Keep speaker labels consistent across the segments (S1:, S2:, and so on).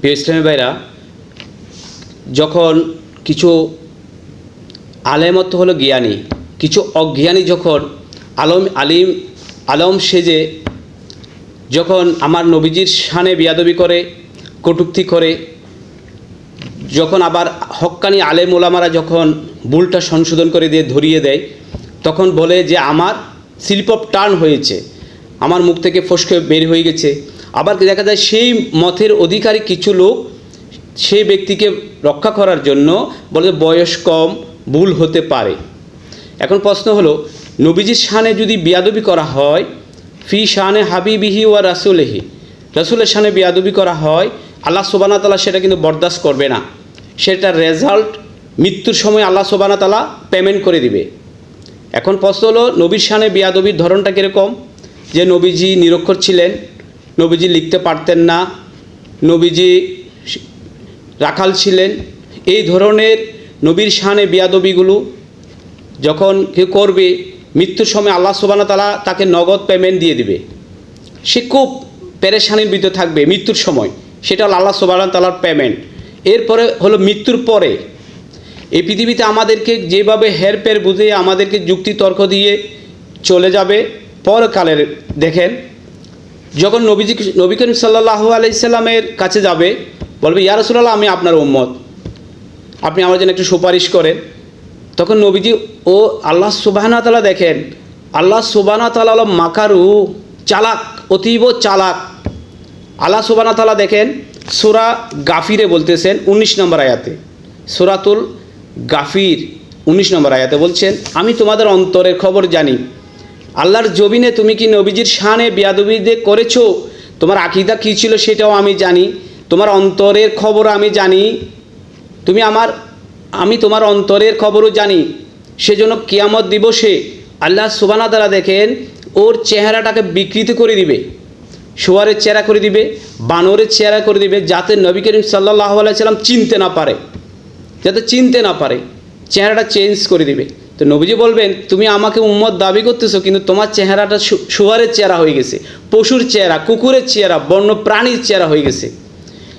S1: প্রিয় ইসলামী ভাইরা, যখন কিছু আলেমত হলো জ্ঞানী, কিছু অজ্ঞানী যখন আলম, আলিম, আলম সেজে, যখন আমার নবীজির শানে বিয়াদবি করে, কটুক্তি করে, যখন আবার হক্কানি আলেম ওলামারা যখন ভুলটা সংশোধন করে দিয়ে ধরিয়ে দেয়, তখন বলে যে আমার অফ টার্ন হয়েছে, আমার মুখ থেকে ফসকে বের হয়ে গেছে আবার দেখা যায় সেই মতের অধিকারী কিছু লোক সেই ব্যক্তিকে রক্ষা করার জন্য বলে বয়স কম, ভুল হতে পারে। এখন প্রশ্ন হলো, নবীজির শানে যদি বিয়াদবি করা হয়, ফি শানে হাবিবিহি ওয়া রাসুলেহি, রাসুলের শানে বিয়াদবি করা হয়, আল্লাহ সোবানা তালা সেটা কিন্তু বরদাস্ত করবে না। সেটার রেজাল্ট মৃত্যুর সময় আল্লাহ সোবানা তালা পেমেন্ট করে দিবে। এখন প্রশ্ন হলো, নবীর শানে বিয়াদবির ধরনটা কীরকম? যে নবীজি নিরক্ষর ছিলেন নবীজি লিখতে পারতেন না। নবীজি রাখাল ছিলেন। এই ধরনের নবীর শানে বিয়াদবিগুলো যখন কেউ করবে, মৃত্যুর সময় আল্লাহ সুবান তালা তাকে নগদ পেমেন্ট দিয়ে দিবে। সে খুব পেরেশানির ভিতরে থাকবে মৃত্যুর সময়। সেটা হলো আল্লাহ সুবাহ তালার পেমেন্ট এরপরে হলো মৃত্যুর পরে। এই পৃথিবীতে আমাদেরকে যেভাবে হের হেরপের বুঝে আমাদেরকে যুক্তি তর্ক দিয়ে চলে যাবে, পরকালের দেখেন যখন নবীজি নবী করিম সাল্লাহ আলাইসাল্লামের কাছে যাবে, বলবে, ইয়া রাসূলুল্লাহ, আমি আপনার উম্মত। আপনি আমার জন্য একটু সুপারিশ করেন। তখন নবীজি, ও আল্লাহ সুবাহানা তালা দেখেন, আল্লাহ সুবাহানা তালা মাকারু, চালাক, অতীব চালাক। আল্লাহ সুবাহানা তালা দেখেন, সুরা গাফিরে বলতেছেন উনিশ নম্বর আয়াতে। সুরাতুল গাফির উনিশ নম্বর আয়াতে বলছেন, আমি তোমাদের অন্তরের খবর জানি আল্লাহর জবিনে তুমি কি নবীজির শানে বিয়াদবিদে করেছ? তোমার আকিদা কী ছিল সেটাও আমি জানি। তোমার অন্তরের খবর আমি জানি। তুমি আমার, আমি তোমার অন্তরের খবরও জানি। সেজন্য কিয়ামত দিবসে আল্লাহ সুবানা দ্বারা দেখেন, ওর চেহারাটাকে বিকৃত করে দিবে। শোয়ারের চেহারা করে দিবে, বানরের চেহারা করে দিবে, যাতে নবী করিম সাল্লাহ আলাইসাল্লাম চিনতে না পারে। যাতে চিনতে না পারে। চেহারাটা চেঞ্জ করে দিবে। তো নবীজি বলবেন, তুমি আমাকে উম্মত দাবি করতেছো, কিন্তু তোমার চেহারাটা শুয়ারের চেহারা হয়ে গেছে, পশুর চেহারা, কুকুরের চেহারা বন্য প্রাণীর চেহারা হয়ে গেছে।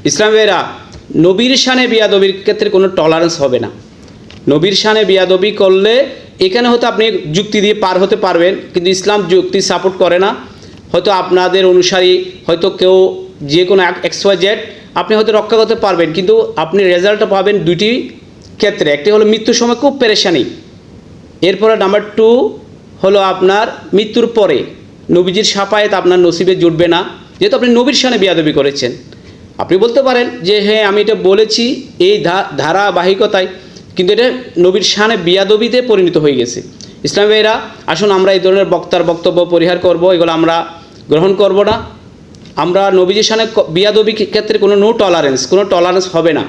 S1: ইসলামেরা নবীর শানে বিয়াদবির ক্ষেত্রে কোনো টলারেন্স হবে না। নবীর শানে বিয়াদবি করলে এখানে হয়তো আপনি যুক্তি দিয়ে পার হতে পারবেন, কিন্তু ইসলাম যুক্তি সাপোর্ট করে না। হয়তো আপনাদের অনুসারী, হয়তো কেউ যে কোনো এক্স ওয়াই জেড আপনি হয়তো রক্ষা করতে পারবেন, কিন্তু আপনি রেজাল্টটা পাবেন দুটি ক্ষেত্রে, একটি হলো মৃত্যুর সময় খুব পেরেশানি। এরপরে নাম্বার টু হলো আপনার মৃত্যুর পরে। নবীজির সাপায়েত আপনার নসিবে জুটবে না। যেহেতু আপনি নবীর সানে বিয়াদবি করেছেন। আপনি বলতে পারেন যে হ্যাঁ আমি এটা বলেছি এই ধারাবাহিকতায়, কিন্তু এটা নবীর শানে বিয়াদবিতে পরিণত হয়ে গেছে। ইসলাম আসুন আমরা এই ধরনের বক্তার বক্তব্য পরিহার করব। এগুলো আমরা গ্রহণ করব না। আমরা নবীজির সানে বিয়াদবি ক্ষেত্রে কোনো নো টলারেন্স কোনো টলারেন্স হবে না।